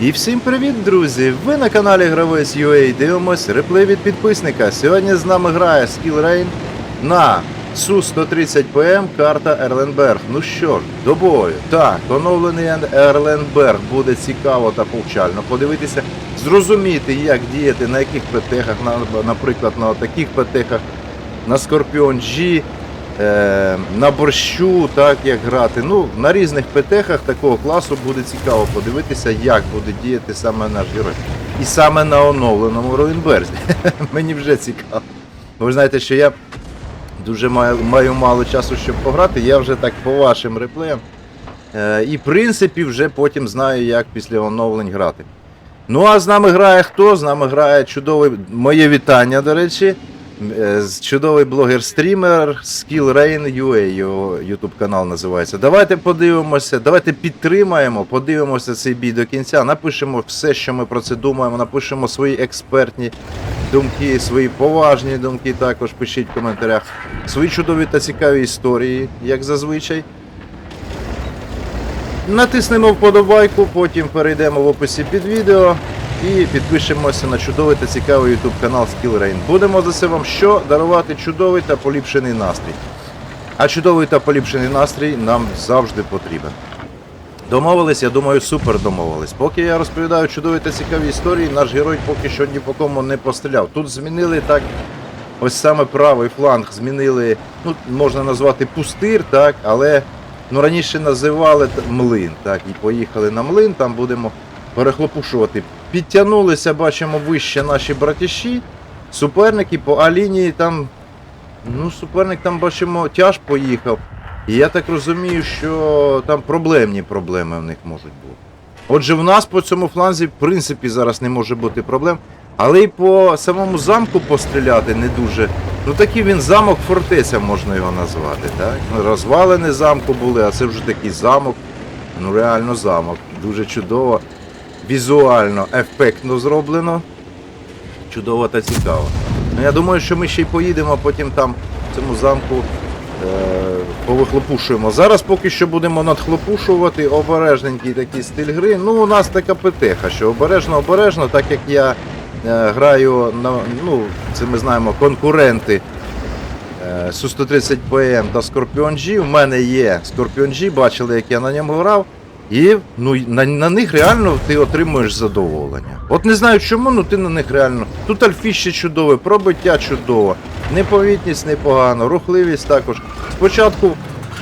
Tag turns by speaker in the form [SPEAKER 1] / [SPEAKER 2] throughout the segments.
[SPEAKER 1] І всім привіт, друзі! Ви на каналі Гравець UA дивимось реплей від підписника. Сьогодні з нами грає Skill Rain на Су-130 ПМ карта Ерленберг. Ну що ж, до бою. Так, оновлений Ерленберг буде цікаво та повчально подивитися, зрозуміти, як діяти, на яких ПТХах, наприклад, на таких ПТХах, на Scorpion G, на борщу, так як грати. Ну, на різних ПТХах такого класу буде цікаво подивитися, як буде діяти саме наш герой. І саме на оновленому Роїнберзі. Мені вже цікаво. Ви знаєте, що я дуже маю, маю мало часу, щоб пограти. Я вже так по вашим реплеям. Е, і в принципі вже потім знаю, як після оновлень грати. Ну а з нами грає хто? З нами грає чудовий. Моє вітання, до речі. Е, Чудовий блогер-стрімер Skill Rain UA, його YouTube канал називається. Давайте подивимося, давайте підтримаємо, подивимося цей бій до кінця. Напишемо все, що ми про це думаємо, напишемо свої експертні думки, свої поважні думки. Також пишіть в коментарях свої чудові та цікаві історії, як зазвичай. Натиснемо вподобайку, потім перейдемо в описі під відео і підпишемося на чудовий та цікавий YouTube канал Skill Rain. Будемо за це вам що дарувати чудовий та поліпшений настрій. А чудовий та поліпшений настрій нам завжди потрібен. Домовились, я думаю, супер домовились. Поки я розповідаю чудові та цікаві історії, наш герой поки що ні по кому не постріляв. Тут змінили так. Ось саме правий фланг змінили, ну можна назвати пустир, так, але ну раніше називали млин, так, і поїхали на млин, там будемо перехлопушувати. Підтягнулися, бачимо, вище наші братіші. Суперники по А-лінії там. Ну, суперник там бачимо, тяж поїхав. І я так розумію, що там проблемні проблеми в них можуть бути. Отже, в нас по цьому фланзі, в принципі, зараз не може бути проблем. Але й по самому замку постріляти не дуже. Ну такий він замок фортеця можна його назвати, так? Розвалини замку були, а це вже такий замок. Ну реально замок. Дуже чудово. Візуально, ефектно зроблено. Чудово та цікаво. Ну я думаю, що ми ще й поїдемо, потім там в цьому замку е, повихлопушуємо. Зараз поки що будемо надхлопушувати обережненький такий стиль гри. Ну, у нас така петеха, що обережно, обережно, так як я е, граю на ну, це ми знаємо, конкуренти е, Су-130 ПМ та Scorpion G. У мене є Scorpion G, бачили, як я на ньому грав. І ну, на, на них реально ти отримуєш задоволення. От не знаю чому, ну ти на них реально. Тут альфіще чудове, пробиття чудово, непомітність непогано, рухливість також. Спочатку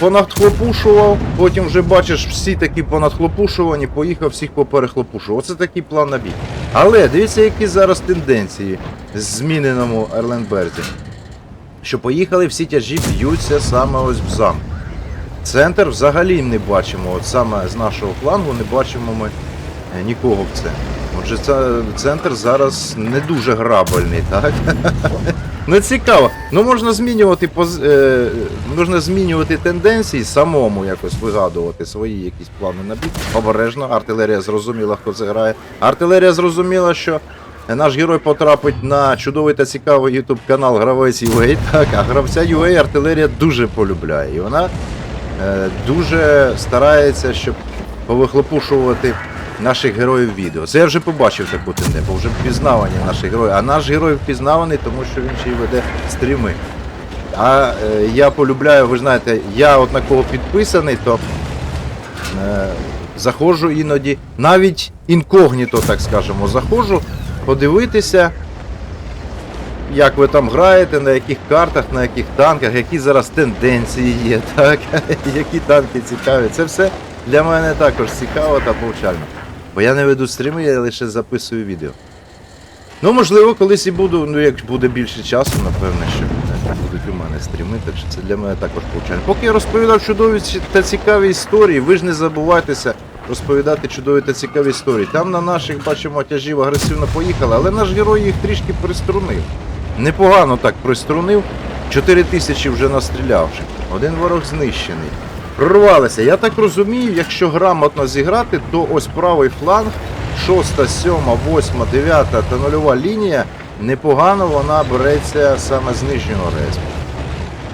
[SPEAKER 1] понадхлопушував, потім вже бачиш всі такі понадхлопушувані, поїхав всіх поперехлопушував. Оце такий план на бій. Але дивіться, які зараз тенденції в зміненому Ерленберзі. Що поїхали всі тяжі б'ються саме ось в замку. Центр взагалі не бачимо. От саме з нашого флангу не бачимо ми е, нікого в центрі. Отже, це центр зараз не дуже грабельний, так? Ну цікаво. Ну можна змінювати поз... е, можна змінювати тенденції, самому якось вигадувати свої якісь плани на бій. Обережно, артилерія зрозуміла, хто це грає. Артилерія зрозуміла, що наш герой потрапить на чудовий та цікавий YouTube канал Гравець UA. Так, а гравця UA артилерія дуже полюбляє. І вона дуже старається, щоб повихлопушувати наших героїв відео. Це я вже побачив таку бо вже впізнавані наші герої. А наш герой впізнаваний, тому що він ще й веде стріми. А е, я полюбляю, ви знаєте, я от на кого підписаний, то е, заходжу іноді, навіть інкогніто, так скажемо, заходжу подивитися, як ви там граєте, на яких картах, на яких танках, які зараз тенденції є, так? які танки цікаві. Це все для мене також цікаво та повчально. Бо я не веду стріми, я лише записую відео. Ну, можливо, колись і буду, ну як буде більше часу, напевне, що будуть у мене стріми, так що це для мене також повчально. Поки я розповідав чудові та цікаві історії, ви ж не забувайтеся розповідати чудові та цікаві історії. Там на наших бачимо тяжів агресивно поїхали, але наш герой їх трішки приструнив. Непогано так приструнив. 4 тисячі вже настрілявши. Один ворог знищений. Прорвалися. Я так розумію, якщо грамотно зіграти, то ось правий фланг, 6, 7, 8, 9 та нульова лінія, непогано вона береться саме з нижнього.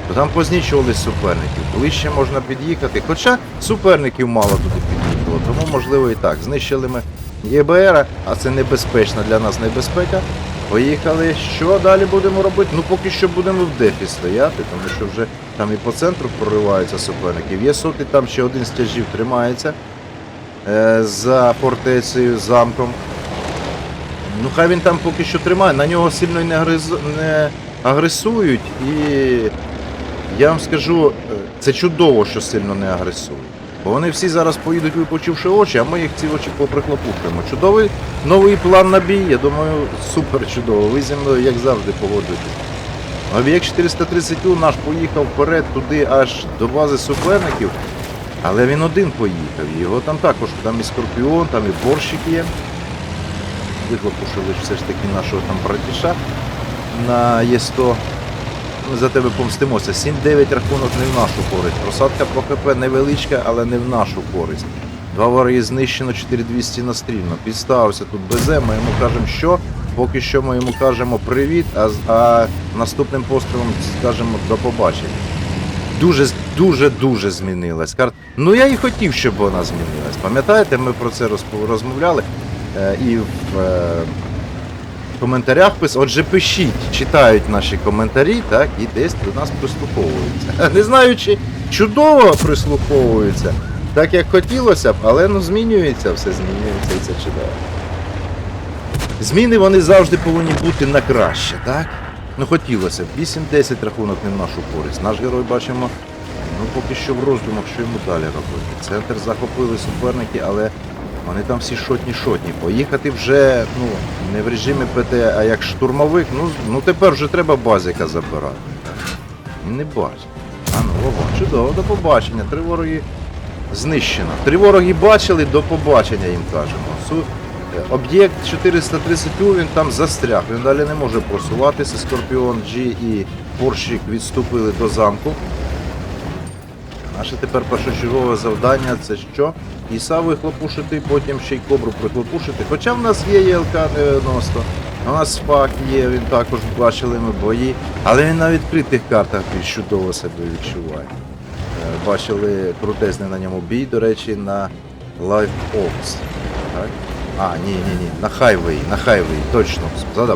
[SPEAKER 1] Бо Там познічували суперників, ближче можна під'їхати. Хоча суперників мало туди під'їхало, тому можливо і так. Знищили ми ЄБР, а це небезпечна для нас небезпека. Поїхали. Що далі будемо робити? Ну поки що будемо в дефі стояти, тому що вже там і по центру прориваються суперників. Є соти, там ще один з тяжів тримається е, за фортецею, замком. Ну хай він там поки що тримає, на нього сильно не, агрез... не агресують, і я вам скажу, е, це чудово, що сильно не агресують. Бо вони всі зараз поїдуть, випочивши очі, а ми їх ці очі поприхлопушуємо. Чудовий новий план на бій, я думаю, супер чудово. Ви зі мною, як завжди, погоджуєтесь. Об'єкт 430 у наш поїхав вперед туди аж до бази суперників, але він один поїхав. Його там також, там і Скорпіон, там і борщик є. Вихлопушили все ж таки нашого там братіша на Є100. Ми за тебе помстимося. 7-9 рахунок не в нашу користь. Просадка по ХП невеличка, але не в нашу користь. Два вороги знищено, 4200 настрільно. Підставився тут БЗ, ми йому кажемо, що. Поки що ми йому кажемо привіт, а, а наступним пострілом скажемо до побачення. Дуже, дуже, дуже змінилась карта. Ну я і хотів, щоб вона змінилась. Пам'ятаєте, ми про це розмовляли е, і в е, коментарях пис. Отже, пишіть, читають наші коментарі, так, і десь до нас прислуховуються. Не знаю, чи чудово прислуховуються, так як хотілося б, але ну змінюється, все змінюється і це чудово. Зміни вони завжди повинні бути на краще, так? Ну хотілося б. 8-10 рахунок не в нашу користь. Наш герой бачимо, ну поки що в роздумах, що йому далі робити. Центр захопили суперники, але вони там всі шотні-шотні. Поїхати вже ну, не в режимі ПТ, а як штурмовик, ну, ну тепер вже треба базіка забирати. Не бачить. А ну, ого, чудово, до побачення. Три вороги знищено. Три вороги бачили, до побачення їм кажемо. Е, Об'єкт 430 він там застряг, він далі не може просуватися. Скорпіон G і Порщик відступили до замку. Наше тепер першочергове завдання це що? Іса вихлопушити, потім ще й кобру прихлопушити. Хоча в нас є ЄЛК-90, у нас фак є, він також бачили ми бої, але він на відкритих картах більш чудово себе відчуває. Е, Бачили крутезний на ньому бій, до речі, на Live Ops. Так? А, ні, ні, ні, на хайвеї, на хайвеї, точно.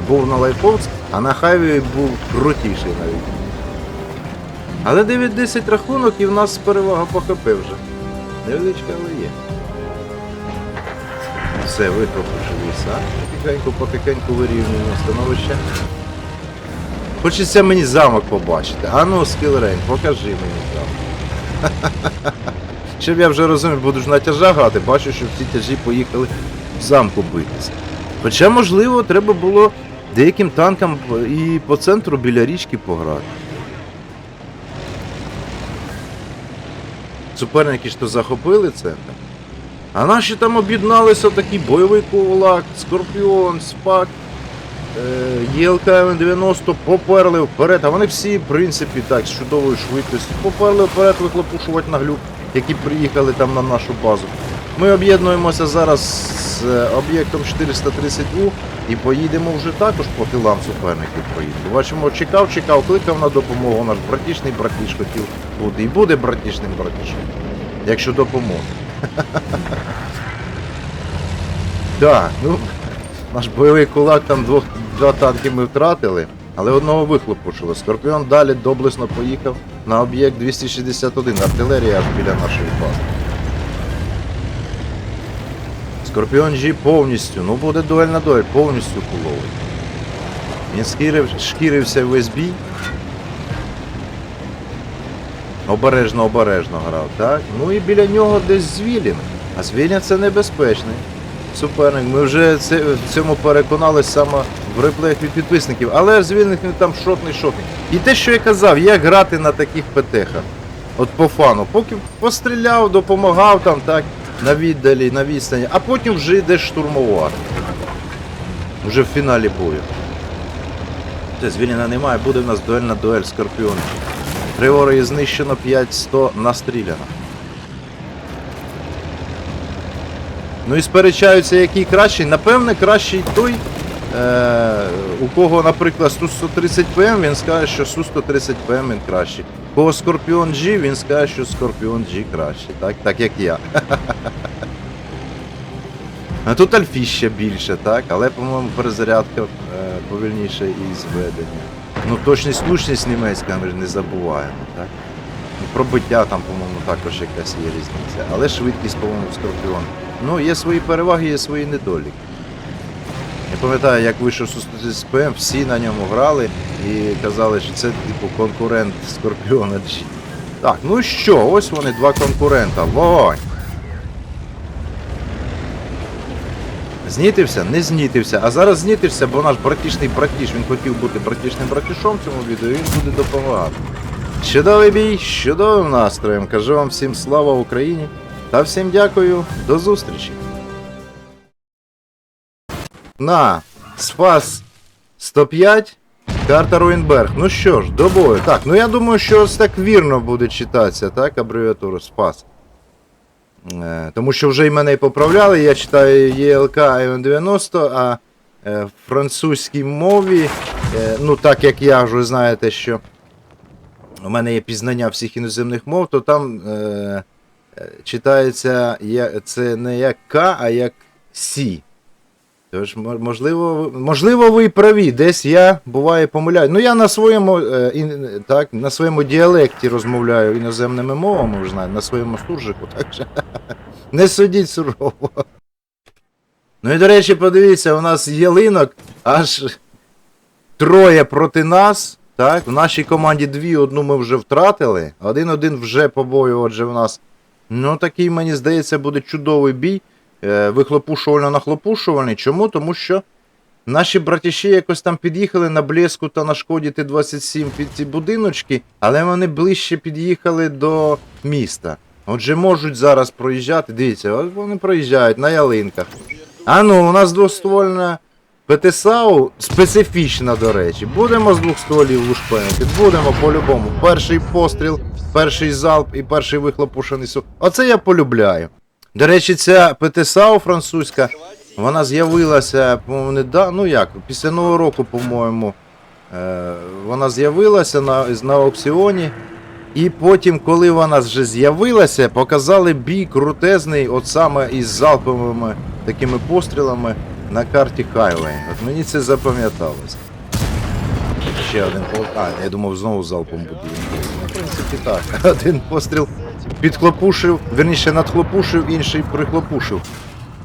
[SPEAKER 1] Був на Ops, а на хайвеї був крутіший навіть. Але 9-10 рахунок і в нас перевага по ХП вже. Невеличка, але є. Все, викропушили ліса. Потихеньку, потихеньку вирівнюємо становище. Хочеться мені замок побачити. А ну, скілрейн, покажи мені замок. Щоб я вже розумів, буду ж на тяжа грати, бачу, що всі тяжі поїхали в замку битися. Хоча, можливо, треба було деяким танкам і по центру біля річки пограти. Суперники ж то захопили центр. А наші там об'єдналися такий бойовий кулак, Скорпіон, Спак, е, ЄЛК-90 поперли вперед. А вони всі, в принципі, так, з чудовою швидкістю, поперли вперед вихлопушувати на глюк, які приїхали там на нашу базу. Ми об'єднуємося зараз з е, об'єктом 430У і поїдемо вже також по тилам суперників поїдемо. Бачимо, чекав, чекав, кликав на допомогу. Наш братішний братіш хотів бути. І буде братішним братішем, якщо допоможе. Так, ну, наш бойовий кулак там двох, два танки ми втратили, але одного вихлопушили. Скорпіон далі доблесно поїхав на об'єкт 261, артилерія аж біля нашої бази. Скорпіон G повністю, ну буде дуель на дуель, повністю куловий. Він шкірив, шкірився весь бій. Обережно, обережно грав, так? Ну і біля нього десь Звілін. А Звілін це небезпечний суперник. Ми вже це, в цьому переконалися саме в реплеях від підписників. Але Звілін він там шотний шотний. І те, що я казав, як грати на таких ПТХах. От по фану. Поки постріляв, допомагав там, так, на віддалі, на відстані, а потім вже йдеш штурмувати. Вже в фіналі бою. Це Звіліна немає, буде в нас дуель на дуель Скорпіон. Три вороги знищено, 5-100 настріляно. Ну і сперечаються, який кращий. Напевне, кращий той, е, у кого, наприклад, Су-130 ПМ, він скаже, що Су-130 ПМ він кращий. Кого Скорпіон G, він скаже, що Скорпіон G кращий. Так, так як я. А тут альфі ще більше, так? Але, по-моєму, перезарядка е, повільніше і зведення. Ну, точність, слушність німецька, ми ж не забуваємо, так? Ну, Пробиття там, по-моєму, також якась є різниця. Але швидкість, по-моєму, Скорпіон. Ну, є свої переваги, є свої недоліки. Пам'ятаю, як вийшов Су-130 СПМ, всі на ньому грали і казали, що це типу конкурент Скорпіона G. Так, ну що, ось вони, два конкурента. Вогонь! Знітився? Не знітився. А зараз знітився, бо наш братішний братіш, він хотів бути братішним братішом в цьому відео, і він буде допомагати. Чудовий бій, чудовим настроєм. Кажу вам всім слава Україні та всім дякую, до зустрічі. На, спас 105, карта Руїнберг. Ну що ж, до бою. Так, ну я думаю, що ось так вірно буде читатися, так, абревіатуру спас. Е, Тому що вже і мене і поправляли, я читаю ЄЛК Ion 90, а е, в французькій мові, е, ну так як я вже знаєте, що у мене є пізнання всіх іноземних мов, то там е, е, читається це не як К, а як Сі. Тож, можливо, можливо, ви праві. Десь я буває помиляю. Ну я на своєму е, так, на своєму діалекті розмовляю іноземними мовами, знаєте, на своєму суржику, так що не судіть сурово. Ну і до речі, подивіться, у нас ялинок аж троє проти нас. Так, в нашій команді дві, одну ми вже втратили. Один-один вже по бою, отже, в нас. Ну, такий, мені здається, буде чудовий бій. Е, вихлопушувально-нахлопушувальний. Чому? Тому що наші братіші якось там під'їхали на блеску та на шкоді Т-27 під ці будиночки, але вони ближче під'їхали до міста. Отже, можуть зараз проїжджати. Дивіться, вони проїжджають на ялинках. А ну, у нас двоствольна ПТСАУ специфічна, до речі. Будемо з двох стволів лушпенити. Будемо по-любому. Перший постріл, перший залп і перший вихлопушений су. Оце я полюбляю. До речі, ця ПТСАУ французька, вона з'явилася, по-моєму, не да, ну як, після Нового року, по-моєму, е, вона з'явилася на, на аукціоні. І потім, коли вона вже з'явилася, показали бій крутезний, от саме із залповими такими пострілами на карті Highway. От мені це запам'яталось. Ще один. А, я думав, знову залпом буде. Ну, в принципі, так. Один постріл підхлопушив, верніше надхлопушив, інший прихлопушив.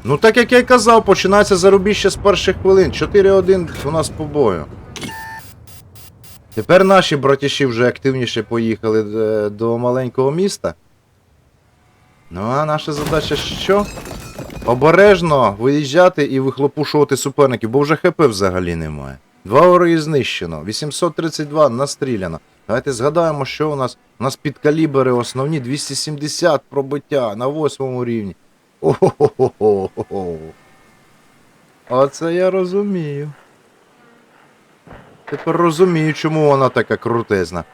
[SPEAKER 1] Ну так як я й казав, починається зарубіще з перших хвилин. 4-1 у нас по бою. Тепер наші братіші вже активніше поїхали е, до маленького міста. Ну а наша задача що? Обережно виїжджати і вихлопушувати суперників, бо вже ХП взагалі немає. Два ори знищено, 832 настріляно. Давайте згадаємо, що у нас. У нас підкалібери основні 270 пробиття на восьмому рівні. О-хо-хо-хо-хо. Оце я розумію. Тепер розумію, чому вона така крутезна.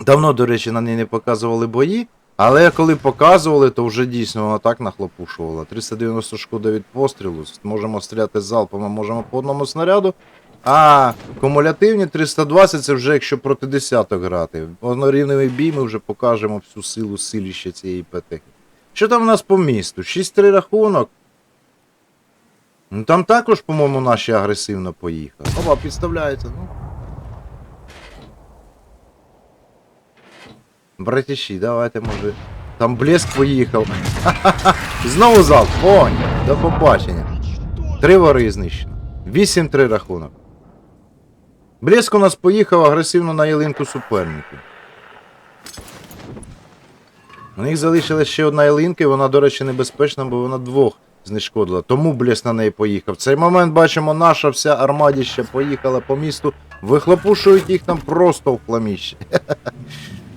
[SPEAKER 1] Давно, до речі, на неї не показували бої, але коли показували, то вже дійсно вона так нахлопушувала. 390 шкода від пострілу, можемо стріляти залпами, можемо по одному снаряду. А кумулятивні 320 це вже якщо проти десяток грати. Однорівневий бій ми вже покажемо всю силу силіща цієї ПТ. Що там у нас по місту? 6-3 рахунок. Ну там також, по-моєму, наші агресивно поїхали. Опа, підставляється, ну. Братіші, давайте, може. Там блеск поїхав. Знову залп. Огонь. До побачення. Три вори знищено. 8-3 рахунок. Блеск у нас поїхав агресивно на ялинку суперників. У них залишилась ще одна ялинка, і вона, до речі, небезпечна, бо вона двох знешкодила. Тому блеск на неї поїхав. В цей момент бачимо, наша вся армадіща поїхала по місту, вихлопушують їх там просто в хламіще.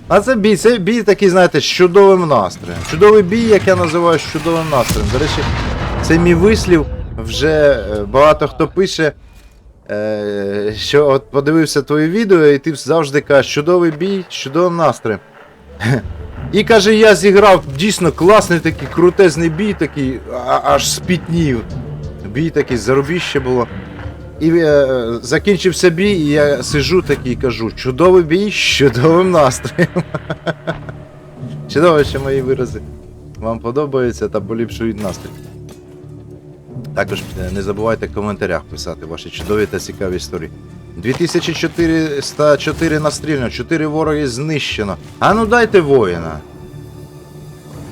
[SPEAKER 1] А це бій, це бій такий, знаєте, з чудовим настроєм. Чудовий бій, як я називаю, з чудовим настроєм. До речі, це мій вислів. Вже е, багато хто пише, що от подивився твоє відео, і ти завжди кажеш, чудовий бій, з чудовим настроєм. І каже, я зіграв дійсно класний такий крутезний бій, такий, аж спітнів. Бій такий, зарубіще було. І е, закінчився бій, і я сижу такий і кажу, чудовий бій з чудовим настроєм. Чудово, що мої вирази вам подобаються та поліпшують настрій. Також не забувайте в коментарях писати ваші чудові та цікаві історії. 2404 настріляно, 4 вороги знищено. А ну дайте воїна.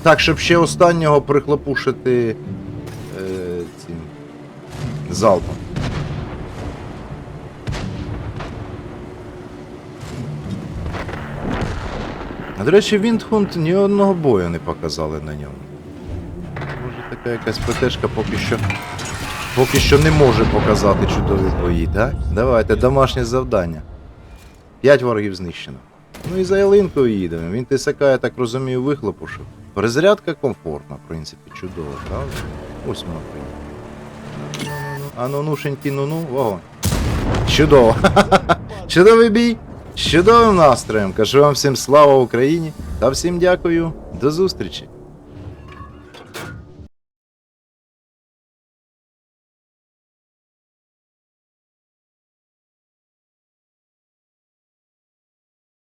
[SPEAKER 1] Так, щоб ще останнього прихлопушити е, цим залпом. До речі, Віндхунд ні одного бою не показали на ньому. Може така якась ПТшка поки що. Поки що не може показати чудові бої, так? Давайте, домашнє завдання. П'ять ворогів знищено. Ну і за ялинкою їдемо. Він ТСК, я так розумію, вихлопушив. Перезарядка комфортна, в принципі, чудова, правда? Ось воно прийде. А ну нушенькі, ну ну, вогонь. Чудово. Чудовий бій. З чудовим настроєм. Кажу вам всім слава Україні та всім дякую. До зустрічі.